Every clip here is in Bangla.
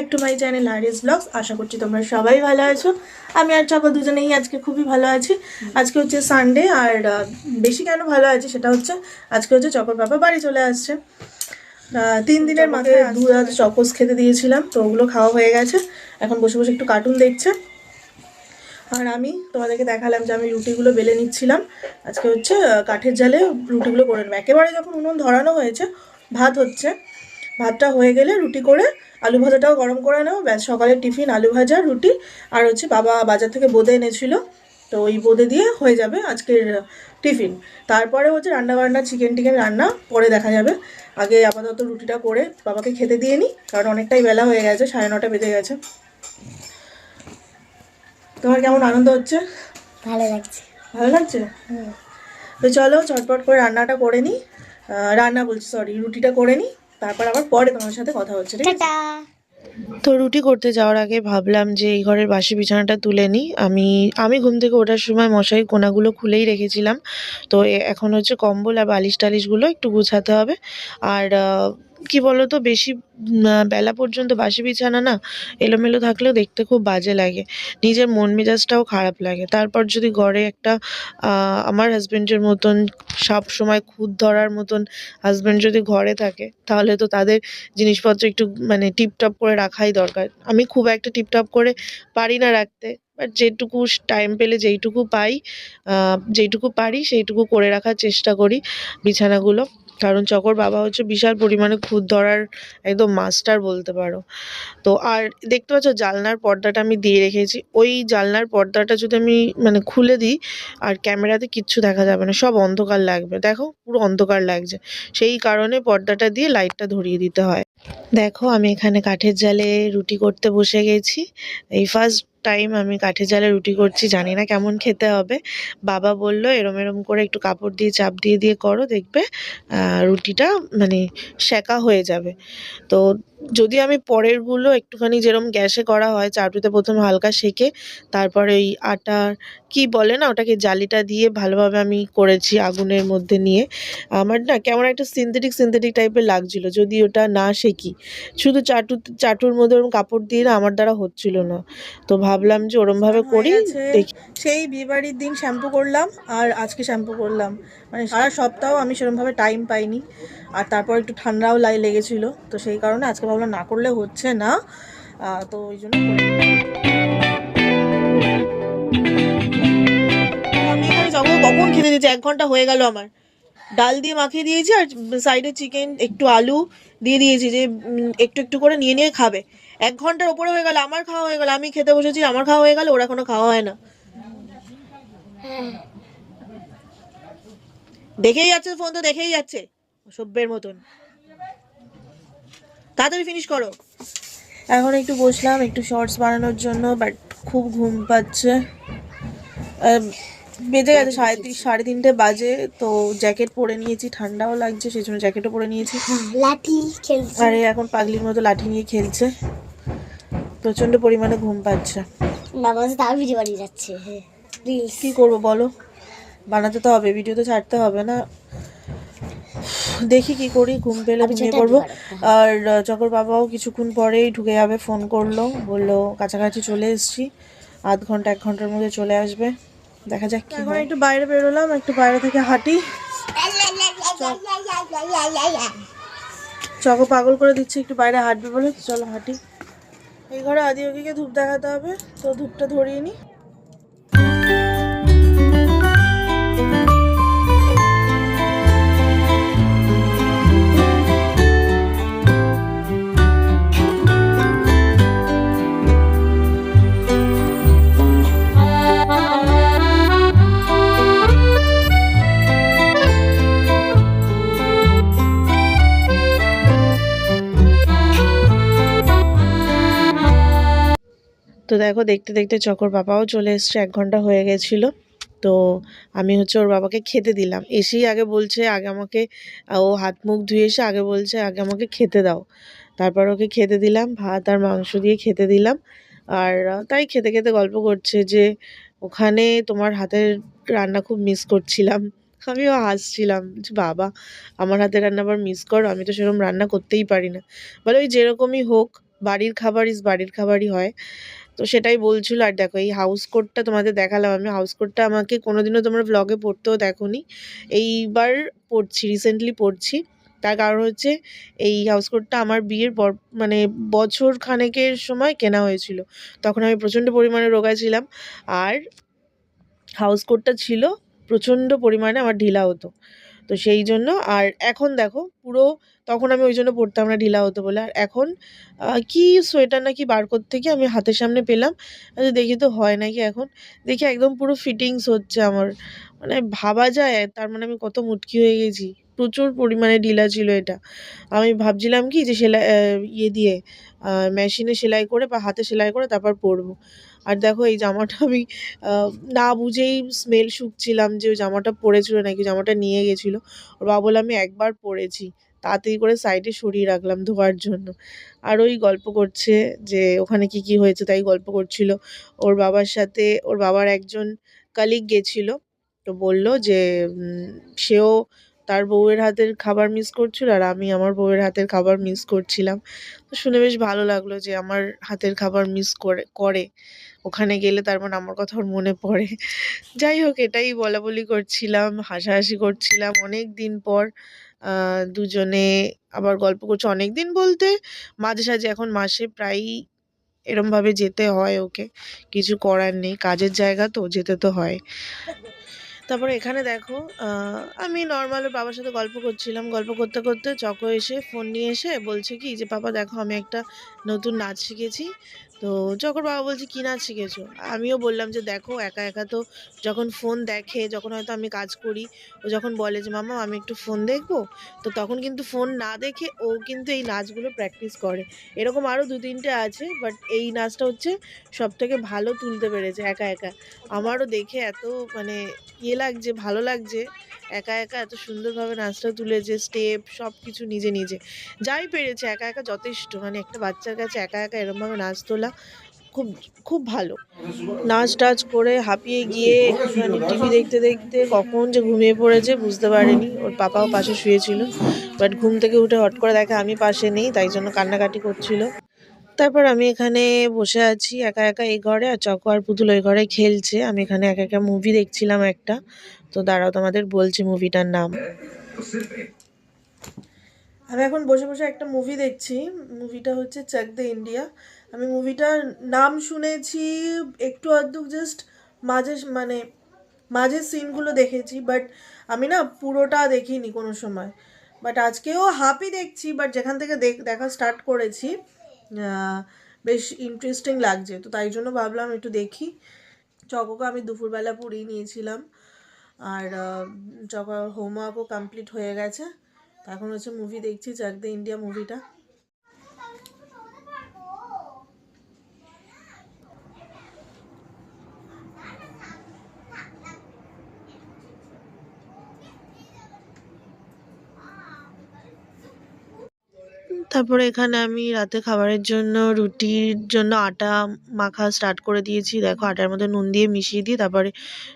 Back to my channel Aris vlogs আশা করছি তোমরা সবাই ভালো আছো। আমি আর চকো দুজনেই আজকে খুবই ভালো আছি। আজকে হচ্ছে সানডে আর বেশি কেন ভালো আছি সেটা হচ্ছে আজকে হচ্ছে চকর বাবা বাড়ি চলে আসছে। তিন দিনের মাথায় দু হাত চকোস খেতে দিয়েছিলাম তো ওগুলো খাওয়া হয়ে গেছে। এখন বসে বসে একটু কার্টুন দেখছে। আর আমি তোমাদেরকে দেখালাম যে আমি রুটিগুলো বেলে নিচ্ছিলাম। আজকে হচ্ছে কাঠের জালে রুটিগুলো করে নেব। একেবারে যখন উনুন ধরানো হয়েছে ভাত হচ্ছে। ভাতটা হয়ে গেলে রুটি করে আলু ভাজাটাও গরম করে নেব ব্যাস সকালের টিফিন আলু ভাজা রুটি আর হচ্ছে বাবা বাজার থেকে বোঁদে এনেছিল। তো ওই বোঁদে দিয়ে হয়ে যাবে আজকের টিফিন। তারপরে হচ্ছে রান্না বান্না চিকেন টিকেন রান্না পরে দেখা যাবে। আগে আপাতত রুটিটা করে বাবাকে খেতে দিয়ে নিই কারণ অনেকটাই বেলা হয়ে গেছে সাড়ে নটা বেজে গেছে। তোমার কেমন আনন্দ হচ্ছে? ভালো লাগছে। ভালো লাগছে? তো চলো চটপট করে রান্নাটা করে নিই রান্না বলছি সরি রুটিটা করে নিই তারপর আবার পরে তোমার সাথে কথা হচ্ছে ঠিক আছে? তো রুটি করতে যাওয়ার আগে ভাবলাম যে এই ঘরের বাসি বিছানাটা তুলে নিই আমি আমি ঘুম থেকে ওঠার সময় মশারি কোনাগুলো খুলেই রেখেছিলাম। তো এখন হচ্ছে কম্বল আর বালিশ টালিশগুলো একটু গুছাতে হবে। আর কি বলতো, বেশি বেলা পর্যন্ত বাসি বিছানা না, এলোমেলো থাকলেও দেখতে খুব বাজে লাগে। নিজের মন মেজাজটাও খারাপ লাগে। তারপর যদি ঘরে একটা আমার হাজবেন্ডের মতন, সব সময় খুদ ধরার মতন হাজবেন্ড যদি ঘরে থাকে, তাহলে তো তাদের জিনিসপত্র একটু মানে টিপটপ করে রাখাই দরকার। আমি খুব একটা টিপটপ করে পারি না রাখতে বাট যেটুকু টাইম পেলে যেইটুকু পাই যেইটুকু পারি, সেইটুকু করে রাখার চেষ্টা করি বিছানাগুলো। কারণ চকর বাবা হচ্ছে বিশাল পরিমাণে খুদ ধরার একদম মাস্টার বলতে পারো। তো আর দেখতে পাচ্ছ জালনার পর্দাটা আমি দিয়ে রেখেছি। ওই জালনার পর্দাটা যদি আমি মানে খুলে দিই, আর ক্যামেরাতে কিচ্ছু দেখা যাবে না, সব অন্ধকার লাগবে। দেখো পুরো অন্ধকার লাগছে। সেই কারণে পর্দাটা দিয়ে লাইটটা ধরিয়ে দিতে হয়। দেখো, আমি এখানে কাঠের জালে রুটি করতে বসে গেছি। এই ফার্স্ট টাইম আমি কাঠের জালে রুটি করছি, জানি না কেমন খেতে হবে। বাবা বলল, এরম এরম করে একটু কাপড় দিয়ে, চাপ দিয়ে দিয়ে করো, দেখবে রুটিটা মানে সেকা হয়ে যাবে। তো যদি আমি পরেরগুলো একটুখানি যেরকম গ্যাসে করা হয়, চাটুতে প্রথম হালকা সেকে তারপরে ওই আটার কি বলে না, ওটাকে জালিটা দিয়ে ভালোভাবে আমি করেছি আগুনের মধ্যে নিয়ে। আমার না কেমন একটা সিনথেটিক সিনথেটিক টাইপের লাগছিল, যদি ওটা না শেখি শুধু চাটু চাটুর মধ্যে ওরকম কাপড় দিয়ে না আমার দ্বারা হচ্ছিল না। তো ভাবলাম যে ওরমভাবে করি দেখি। সেই বিয়েবাড়ির দিন শ্যাম্পু করলাম আর আজকে শ্যাম্পু করলাম। মানে সারা সপ্তাহ আমি সেরকমভাবে টাইম পাইনি। আর তারপর একটু ঠান্ডাও লাই লেগেছিল। তো সেই কারণে আজকে ভাবলাম না করলে হচ্ছে না। তো ওই জন্য করে। নিলাম। আমি এখানে যাব কখন? খেতে দিয়েছি এক ঘণ্টা হয়ে গেল আমার। ডাল দিয়ে মাখিয়ে দিয়েছি আর সাইডে চিকেন, একটু আলু দিয়ে দিয়েছি যে একটু একটু করে নিয়ে নিয়ে খাবে। এক ঘণ্টার ওপরে হয়ে গেল, আমার খাওয়া হয়ে গেল। আমি খেতে বসেছি, আমার খাওয়া হয়ে গেল, ওরা কোনো খাওয়া হয় না। দেখেই যাচ্ছে ফোন তো, দেখেই যাচ্ছে। সভ্যের মতন। তাড়াতাড়ি ফিনিশ করো। এখন একটু বসলাম, একটু শর্টস বানানোর জন্য বাট খুব ঘুম পাচ্ছে। বেজে গেছে সাড়ে তিন সাড়ে তিনটে বাজে তো জ্যাকেট পরে নিয়েছি ঠান্ডাও লাগছে সেই জন্য জ্যাকেটও পরে নিয়েছি। লাঠি খেলছি। আরে এখন পাগলির মতো লাঠি নিয়ে খেলছে। প্রচণ্ড পরিমাণে ঘুম পাচ্ছে। বাবা ভিডিও বানিয়ে যাচ্ছে কি করব বলো? বানাতে তো হবে ভিডিও তো ছাড়তে হবে না। দেখি কি করি ঘুম পেলে আমি ঘুমিয়ে পড়ব। আর চকর বাবাও কিছুক্ষণ পরেই ঢুকে যাবে ফোন করল বলল কাছাকাছি চলে এসেছি। আধ ঘণ্টা এক ঘণ্টার মধ্যে চলে আসবে। দেখা যাক কি এখন একটু বাইরে বেরোলাম একটু বাইরে থেকে হাঁটি। চকো পাগল করে দিচ্ছে একটু বাইরে হাঁটবে বলে। চলো হাঁটি। এই ঘরে আদি ওকে ধূপ দেখাতে হবে তো ধূপটা ধরিয়ে নি। তো দেখো, দেখতে দেখতে চকর বাবাও চলে এসছে, এক ঘণ্টা হয়ে গেছিল। তো আমি হচ্ছে ওর বাবাকে খেতে দিলাম। এসেই আগে বলছে, আগে আমাকে, ও হাত মুখ ধুয়ে এসে আগে বলছে, আগে আমাকে খেতে দাও। তারপর ওকে খেতে দিলাম, ভাত আর মাংস দিয়ে খেতে দিলাম। আর তাই খেতে খেতে গল্প করছে যে, ওখানে তোমার হাতের রান্না খুব মিস করছিলাম। আমিও হাসছিলাম যে, বাবা, আমার হাতের রান্না আবার মিস করো, আমি তো সেরকম রান্না করতেই পারি না। বলে, ওই যেরকমই হোক, বাড়ির খাবার ইস বাড়ির খাবারই হয়। তো সেটাই বলছিল, আর দেখো, এই হাউস কোটটা তোমাদের দেখালাম আমি। হাউস কোটটা আমাকে কোনোদিনও তোমরা ব্লগে পড়তেও দেখোনি। এইবার পড়ছি রিসেন্টলি পড়ছি। তার কারণ হচ্ছে, এই হাউস কোটটা আমার বিয়ের পর মানে বছর খানেকের সময় কেনা হয়েছিল। তখন আমি প্রচণ্ড পরিমাণে রোগা ছিলাম। আর হাউস কোটটা ছিল প্রচণ্ড পরিমাণে আমার ঢিলা হতো। তো সেই জন্য, আর এখন দেখো পুরো, তখন আমি ওই জন্য পড়তাম না ঢিলা হতো বলে। আর এখন কি সোয়েটার নাকি বার করতে থেকে আমি হাতের সামনে পেলাম। দেখি তো হয় নাকি এখন। দেখি একদম পুরো ফিটিংস হচ্ছে আমার। মানে ভাবা যায়, তার মানে আমি কত মুটকি হয়ে গেছি। প্রচুর পরিমাণে ঢিলা ছিল এটা। আমি ভাবছিলাম কি যে সেলাই ইয়ে দিয়ে মেশিনে সেলাই করে বা হাতে সেলাই করে তারপর পরবো। আর দেখো এই জামাটা আমি না বুঝেই স্মেল শুকছিলাম যে ওই জামাটা পরেছিল নাকি জামাটা নিয়ে গেছিল। ওর বাবা বলে আমি একবার পরেছি। তাড়াতাড়ি করে সাইডে সরিয়ে রাখলাম ধোয়ার জন্য। আর ওই গল্প করছে যে ওখানে কি কি হয়েছে তাই গল্প করছিল। ওর বাবার সাথে, ওর বাবার একজন কালিগ গেছিল। তো বলল যে সেও তার বউয়ের হাতের খাবার মিস করছিল আর আমি আমার বউয়ের হাতের খাবার মিস করছিলাম। তো শুনে বেশ ভালো লাগল যে আমার হাতের খাবার মিস করে করে। ওখানে গেলে তার মানে আমার কথা ওর মনে পড়ে। যাই হোক, এটাই বলা বলি করছিলাম, হাসাহাসি করছিলাম। অনেক দিন পর দুজনে আবার গল্প করছে। অনেক দিন বলতে মাঝে সাঝে এখন মাসে প্রায়ই এরমভাবে যেতে হয় ওকে। কিছু করার নেই। কাজের জায়গা তো, যেতে তো হয়। তারপরে এখানে দেখো আমি নর্মাল বাবার সাথে গল্প করছিলাম। গল্প করতে করতে চকো এসে ফোন নিয়ে এসে বলছে কি, যে, পাপা, দেখো, আমি একটা নতুন নাচ শিখেছি। তো চকর বাবা বলছে, কী নাচ শিখেছো? আমিও বললাম যে, দেখো, একা একা তো যখন ফোন দেখে, যখন হয়তো আমি কাজ করি, ও যখন বলে যে, মামা, আমি একটু ফোন দেখব? তো তখন কিন্তু ফোন না দেখে ও কিন্তু এই নাচগুলো প্র্যাকটিস করে। এরকম আরও দু তিনটে আছে বাট এই নাচটা হচ্ছে সব থেকে ভালো তুলতে পেরেছে, একা একা। আমারও দেখে এত মানে ইয়ে লাগছে, ভালো লাগছে। একা একা এত সুন্দরভাবে নাচটা তুলেছে স্টেপ সব কিছু নিজে নিজে। যাই পেরেছে, একা একা যথেষ্ট। মানে একটা বাচ্চার কাছে একা একা এরমভাবে নাচ তোলা খুব খুব ভালো। নাচ টাচ করে হাঁপিয়ে গিয়ে একটুখানি টিভি দেখতে দেখতে কখন যে ঘুমিয়ে পড়েছে বুঝতে পারেনি। ওর পাপাও পাশে শুয়েছিল। বাট ঘুম থেকে উঠে হট করে দেখে আমি পাশে নেই, তাই জন্য কান্নাকাটি করছিল। তারপর আমি এখানে বসে আছি, একা একা এই ঘরে, আর চকো আর পুতুল ওই ঘরে খেলছে। আমি এখানে একা একা মুভি দেখছিলাম একটা। তো দাঁড়াও, তোমাদের বলছি মুভিটার নাম। আমি এখন বসে বসে একটা মুভি দেখছি। মুভিটা হচ্ছে চেক দ্য ইন্ডিয়া আমি মুভিটার নাম শুনেছি, একটু আধটু জাস্ট মাঝে মানে মাঝের সিনগুলো দেখেছি বাট আমি না পুরোটা দেখিনি কোনো সময়। বাট আজকেও হাফই দেখছি বাট যেখান থেকে দেখ- স্টার্ট করেছি বেশ ইন্টারেস্টিং লাগছে। তো তাই জন্য ভাবলাম একটু দেখি। চকোকে আমি দুপুরবেলা পড়িয়ে নিয়েছিলাম। আর চকোর হোমওয়ার্কও কমপ্লিট হয়ে গেছে। এখন হচ্ছে মুভি দেখছি জ্যাক দ্য ইন্ডিয়া মুভিটা তারপরে এখানে আমি রাতে খাবারের জন্য, রুটির জন্য আটা মাখা স্টার্ট করে দিয়েছি। দেখো, আটার মধ্যে নুন দিয়ে মিশিয়ে দিয়ে তারপরে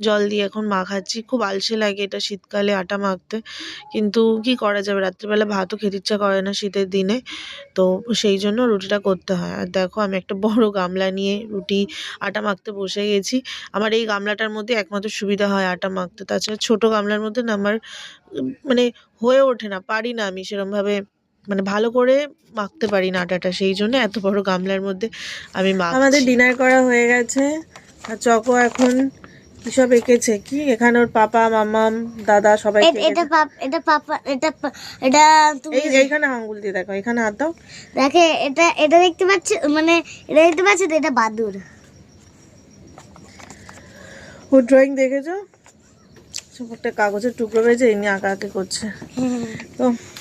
জল দিয়ে এখন মাখাচ্ছি। খুব আলসে লাগে এটা শীতকালে আটা মাখতে। কিন্তু কি করা যাবে? রাত্রিবেলা ভাতও খেতে ইচ্ছা করে না শীতের দিনে। তো সেই জন্য রুটিটা করতে হয়। আর দেখো, আমি একটা বড় গামলা নিয়ে রুটি, আটা মাখতে বসে গেছি। আমার এই গামলাটার মধ্যে একমাত্র সুবিধা হয় আটা মাখতে। তাছাড়া ছোটো গামলার মধ্যে না আমার মানে হয়ে ওঠে না, পারি না আমি সেরমভাবে মানে ভালো করে মাখতে পারি না আটাটা সেই জন্য এত বড় গামলার মধ্যে আমি মাখ আমাদের ডিনার করা হয়ে গেছে আর চকো এখন কিসব এঁকেছে? কি? এখানে ওর পাপা মামাম দাদা সবাই এটা পাপ এটা পাপা এটা এটা তুমি এই এইখানে আঙ্গুল দিয়ে দেখো এখানে হাত দাও। দেখে এটা এটা দেখতে পাচ্ছ মানে এটা দেখতে পাচ্ছ তো এটা বাদুর। ও ড্রয়িং দেখেছ? সব একটা কাগজের টুকরো রয়েছে এমনি আঁকা আঁকি করছে। তো টাটা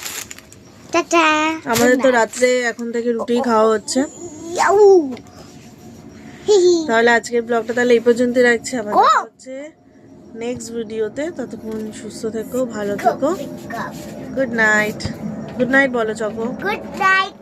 আমাদের তো রাত্রে এখন থেকে রুটি খাওয়া হচ্ছে। তাহলে আজকের ব্লগটা তাহলে এই পর্যন্ত রাখছি। আমাদের হচ্ছে নেক্সট ভিডিওতে ততক্ষণ সুস্থ থেকো ভালো থেকো। গুড নাইট গুড নাইট বলো চকো। Good night